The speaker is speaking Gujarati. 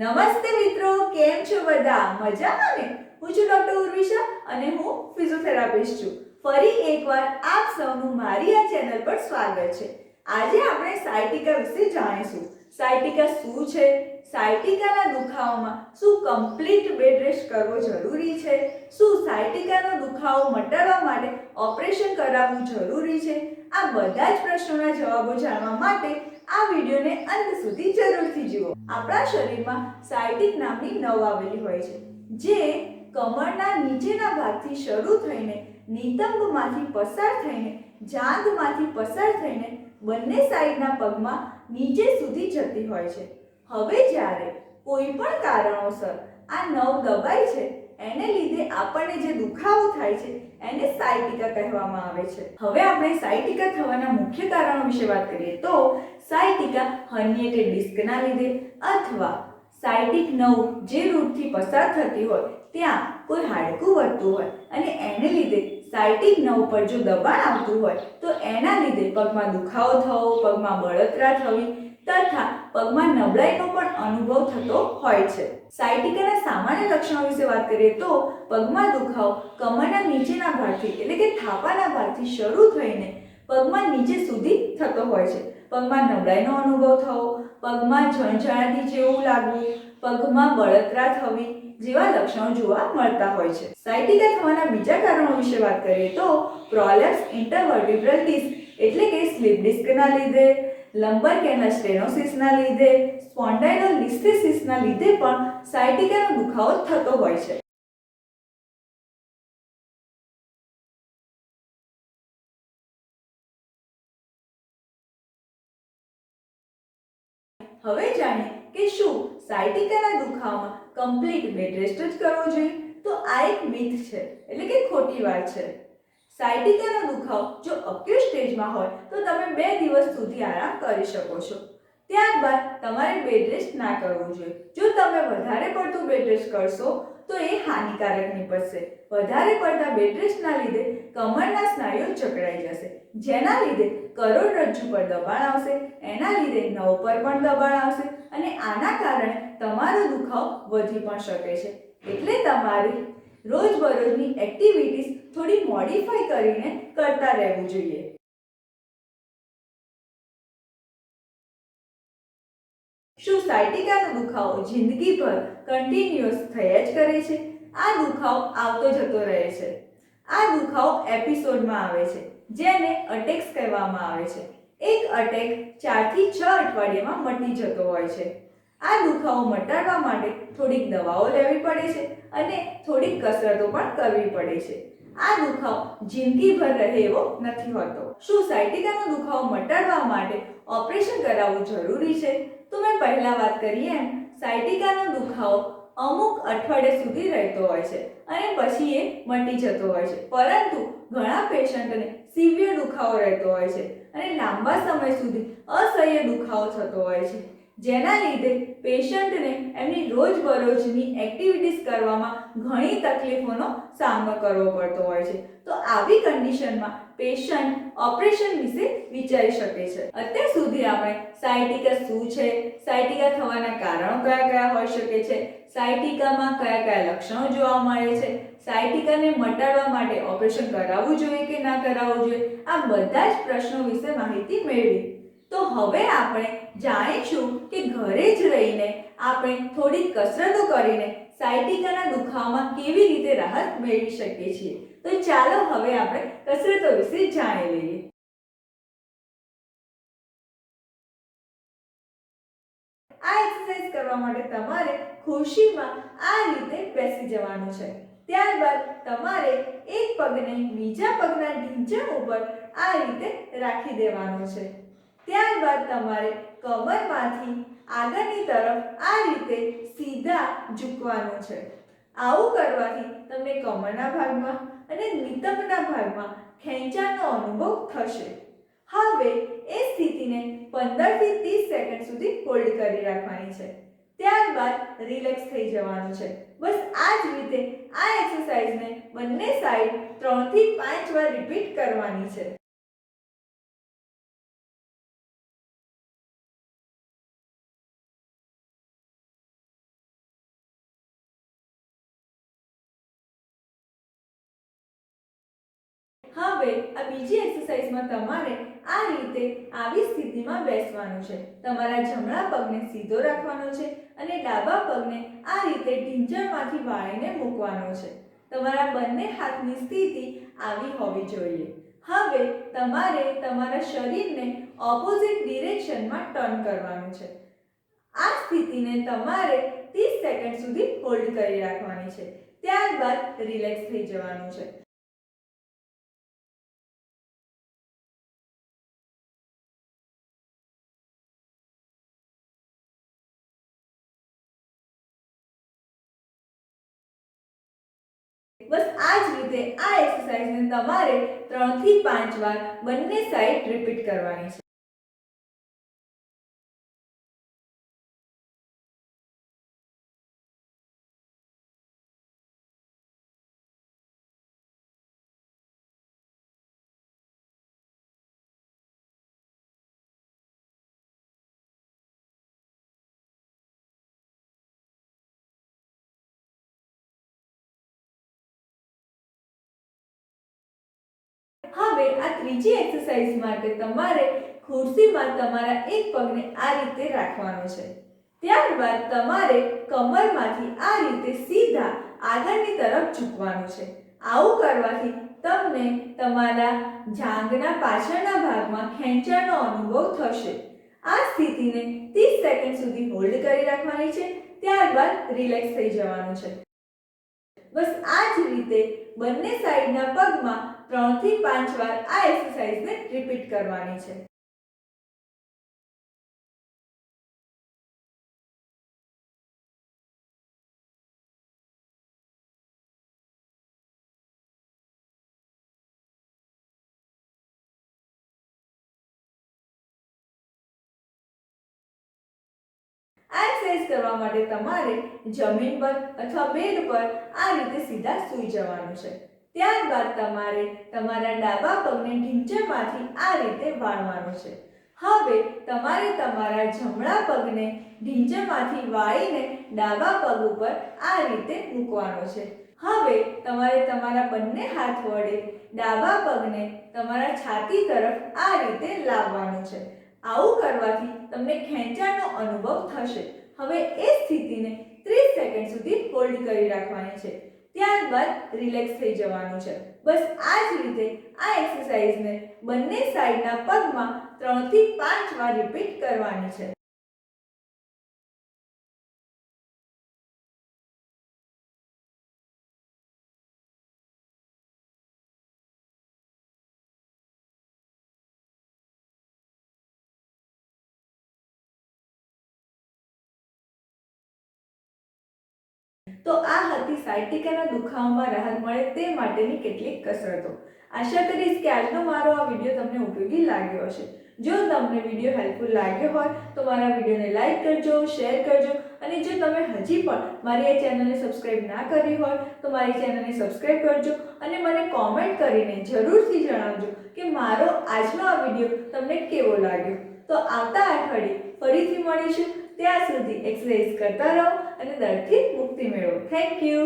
નમસ્તે મિત્રો, કેમ છો બધા? મજામાં ને? હું છું ડોક્ટર ઉર્વિશા અને હું ફિઝિયોથેરાપિસ્ટ છું. ફરી એકવાર આપ સૌનું મારી આ ચેનલ પર સ્વાગત છે. આજે આપણે સાયટિકા વિશે જાણીશું. સાયટિકા શું છે? સાયટિકાના દુખાવામાં શું કમ્પ્લીટ બેડ રેસ્ટ કરવો જરૂરી છે? શું સાયટિકાનો દુખાવો મટાડવા માટે ઓપરેશન કરાવવું જરૂરી છે? આ બધા જ પ્રશ્નોના જવાબો જાણવા માટે આ વિડીયોને અંત સુધી જરૂરથી જુઓ. આપણા શરીરમાં સાયટિક નામની નવ આવેલી હોય છે, જે કમરના નીચેના ભાગથી શરૂ થઈને નિતંબમાંથી પસાર થઈને, જાંઘમાંથી પસાર થઈને બંને સાઈડના પગમાં નીચે સુધી જતી હોય છે. હવે જ્યારે કોઈ પણ કારણોસર આ નવ દબાય છે. એને લીધે આપણને જે દુખાવો થાય છે, એને સાયટિકા કહેવામાં આવે છે. હવે આપણે સાયટિકા થવાના મુખ્ય કારણો વિશે વાત કરીએ તો સાયટિકા હર્નિએટેડ ડિસ્કના લીધે અથવા સાયટિક નવ જે રૂટથી પસાર થતી હોય, ત્યાં કોઈ હાડકું વધતું હોય અને એને લીધે સાયટિક નવ પર જો દબાણ આવતું હોય, તો એના લીધે પગમાં દુખાવો થવો, પગમાં બળતરા થવી તથા પગમાં નબળાઈનો પણ અનુભવ થતો હોય છે. સાયટિકાના સામાન્ય લક્ષણો વિશે વાત કરીએ તો પગમાં દુખાવો, કમરના નીચેના ભાગથી એટલે કે થાપાના ભાગથી શરૂ થઈને પગમાં નીચે સુધી થતો હોય છે. પગમાં નબળાઈનો અનુભવ થવો, પગમાં ઝણઝણાટી જેવું લાગવું, પગમાં બળતરા થવી જેવા લક્ષણો જોવા મળતા હોય છે. સાયટિકા થવાના બીજા કારણો વિશે વાત કરીએ તો પ્રોલેપ્સ ઇન્ટરવર્ટિબ્રલ ડિસ્ક એટલે કે સ્લીપ ડિસ્કના લીધે લંબર કેના સ્ટેનોસિસના લીધે સ્પોન્ડાઇલોલિસ્થેસિસના લીધે પણ સાયટિકાનો દુખાવો થતો હોય છે. હવે જાણીએ કે શું સાયટિકાના દુખાવામાં કમ્પ્લીટ બેડ રેસ્ટ જ કરવો જોઈએ? તો આ એક મિથ છે, એટલે કે ખોટી વાત છે. સાયટિકાનો દુખાવો જો અક્યુ સ્ટેજમાં હોય, તો તમે બે દિવસ સુધી આરામ કરી શકો છો. ત્યારબાદ તમારે બેડ રેસ્ટ ના કરવું જોઈએ. જો તમે વધારે પડતું બેડ રેસ્ટ કરશો, તો એ હાનિકારક નીપજશે. વધારે પડતા બેડ રેસ્ટના લીધે કમરના સ્નાયુઓ જકડાઈ જશે. જેના લીધે કરોડરજ્જુ પર દબાણ આવશે, એના લીધે નવ પર પણ દબાણ આવશે અને આના કારણે તમારો દુખાવ વધી પણ શકે છે. એટલે તમારે રોજબરોજની એક્ટિવિટીઝ થોડી મોડિફાઈ કરીને કરતા રહેવું જોઈએ. શું સાયટિકાનો દુખાવો જિંદગીભર કન્ટિન્યુઅસ થયા જ કરે છે? આ દુખાવો આવતો જતો રહે છે. આ દુખાવો એપિસોડમાં આવે છે, જેને અટેક્સ કહેવામાં આવે છે. એક અટેક ચારથી છ અઠવાડિયામાં મટી જતો હોય છે. આ દુખાવો મટાડવા માટે થોડીક દવાઓ લેવી પડે છે અને થોડીક કસરતો પણ કરવી પડે છે. આ દુખાવો જિંદગીભર રહે એવો નથી હોતો. શું સાયટિકાનો દુખાવો મટાડવા માટે ઓપરેશન કરાવવું જરૂરી છે. તો મેં પહેલા વાત કરી એમ, સાયટિકાનો દુખાવો અમુક અઠવાડિયા સુધી રહેતો હોય છે અને પછી એ મટી જતો હોય છે. પરંતુ ઘણા પેશન્ટને સિવિયર દુખાવો રહેતો હોય છે અને લાંબા સમય સુધી અસહ્ય દુખાવો થતો હોય છે. જેના લીધે પેશન્ટને એમની રોજબરોજની એક્ટિવિટીઝ કરવામાં ઘણી તકલીફોનો સામનો કરવો પડતો હોય છે. તો આવી કન્ડિશનમાં પેશન્ટ ઓપરેશન વિશે વિચારી શકે છે. અત્યાર સુધી આપણે સાયટિકા શું છે? સાયટિકા થવાના કારણો કયા કયા હોઈ શકે છે? સાયટિકામાં કયા કયા લક્ષણો જોવા મળે છે? સાયટિકાને મટાડવા માટે ઓપરેશન કરાવવું જોઈએ કે ના કરાવવું જોઈએ? આ બધા જ પ્રશ્નો વિશે માહિતી મેળવી. તો હવે આપણે જાણીશું કે ઘરે જ રહીને આપણે થોડી કસરતો કરીને સાયટિકાના દુખાવામાં કેવી રીતે રાહત મેળવી શકીએ છીએ. તો ચાલો હવે આપણે કસરતો વિશે જાણી લઈએ. આ એક્સરસાઇઝ કરવા માટે તમારે ખુરશીમાં આ રીતે બેસી જવાનું છે. ત્યારબાદ તમારે એક પગને બીજા પગના ઢીંચણ ઉપર આ રીતે રાખી દેવાનું છે. ત્યારબાદ તમારે કમરમાંથી આગળની તરફ આ રીતે સીધા ઝૂકવાનું છે. આવું કરવાથી તમને કમરના ભાગમાં અને નિતંબના ભાગમાં ખેંચાણનો અનુભવ થશે. હવે એ સ્થિતિને પંદરથી ત્રીસ સેકન્ડ સુધી હોલ્ડ કરી રાખવાની છે. ત્યારબાદ રિલેક્સ થઈ જવાનું છે. બસ આ જ રીતે આ એક્સરસાઇઝને બંને સાઈડ ત્રણથી પાંચ વાર રિપીટ કરવાની છે. હવે આ બીજી એક્સરસાઇઝમાં તમારે આ રીતે આવી સ્થિતિમાં બેસવાનું છે. તમારા જમણા પગને સીધો રાખવાનો છે અને ડાબા પગને આ રીતે ઢીંચણમાંથી વાળીને મૂકવાનો છે. તમારા બંને હાથની સ્થિતિ આવી હોવી જોઈએ. હવે તમારે તમારા શરીરને ઓપોઝિટ ડિરેક્શનમાં ટર્ન કરવાનું છે. આ સ્થિતિને તમારે 30 સેકન્ડ સુધી હોલ્ડ કરી રાખવાની છે. ત્યારબાદ રિલેક્સ થઈ જવાનું છે. બસ આ જ રીતે આ એક્સરસાઇઝને તમારે ત્રણથી પાંચ વાર બંને સાઈડ રિપીટ કરવાની છે. હવે આ ત્રીજી એક્સરસાઇઝ માટે તમારે ખુરશીમાં તમારા એક પગને આ રીતે રાખવાનો છે. ત્યારબાદ તમારે કમરમાંથી આ રીતે સીધા આગળની તરફ ઝૂકવાનું છે. આવું કરવાથી તમને તમારા જાંઘના પાછળના ભાગમાં ખેંચાણનો અનુભવ થશે. આ સ્થિતિને 30 સેકન્ડ સુધી હોલ્ડ કરી રાખવાની છે. ત્યારબાદ રિલેક્સ થઈ જવાનું છે. બસ આ જ રીતે બંને સાઈડના પગમાં 3 થી 5 વાર આ એક્સરસાઇઝને રિપીટ કરવાની છે. એક્સરસાઇઝ કરવા માટે તમારે જમીન પર અથવા બેડ પર આ રીતે સીધા સૂઈ જવાનું છે. ત્યારબાદ તમારે તમારા ડાબા પગને ઢીંચણમાંથી આ રીતે વાળવાનું છે. હવે તમારે તમારા જમણા પગને ઢીંચણમાંથી વાળીને ડાબા પગ ઉપર આ રીતે મૂકવાનો છે. હવે તમારે તમારા બંને હાથ વડે ડાબા પગને તમારા છાતી તરફ આ રીતે લાવવાનું છે. આવું કરવાથી તમને ખેંચાણનો અનુભવ થશે. હવે એ સ્થિતિને 30 સેકન્ડ સુધી હોલ્ડ કરી રાખવાની છે. ત્યારબાદ રિલેક્સ થઈ જવાનું છે. બસ આ જ રીતે આ એક્સરસાઇઝને બંને સાઈડના પગમાં ત્રણથી પાંચ વાર રિપીટ કરવાની છે. તો આ હતી સાયટિકાના દુખાવામાં રાહત મળે તે માટેની કેટલીક કસરતો. આશા કરીશ કે આજનો મારો આ વીડિયો તમને ઉપયોગી લાગ્યો હશે. જો તમને વીડિયો હેલ્પફુલ લાગ્યો હોય, તો મારા વિડીયોને લાઈક કરજો, શેર કરજો, અને જો તમે હજી પણ મારી આ ચેનલને સબસ્ક્રાઇબ ના કરી હોય, તો મારી ચેનલને સબસ્ક્રાઇબ કરજો અને મને કોમેન્ટ કરીને જરૂરથી જણાવજો કે મારો આજનો આ વીડિયો તમને કેવો લાગ્યો. તો આવતા અઠવાડિયે ફરીથી મળીશું. ત્યાં સુધી એક્સરસાઇઝ કરતા રહો અને દર્દથી મુક્તિ મેળવો. Thank you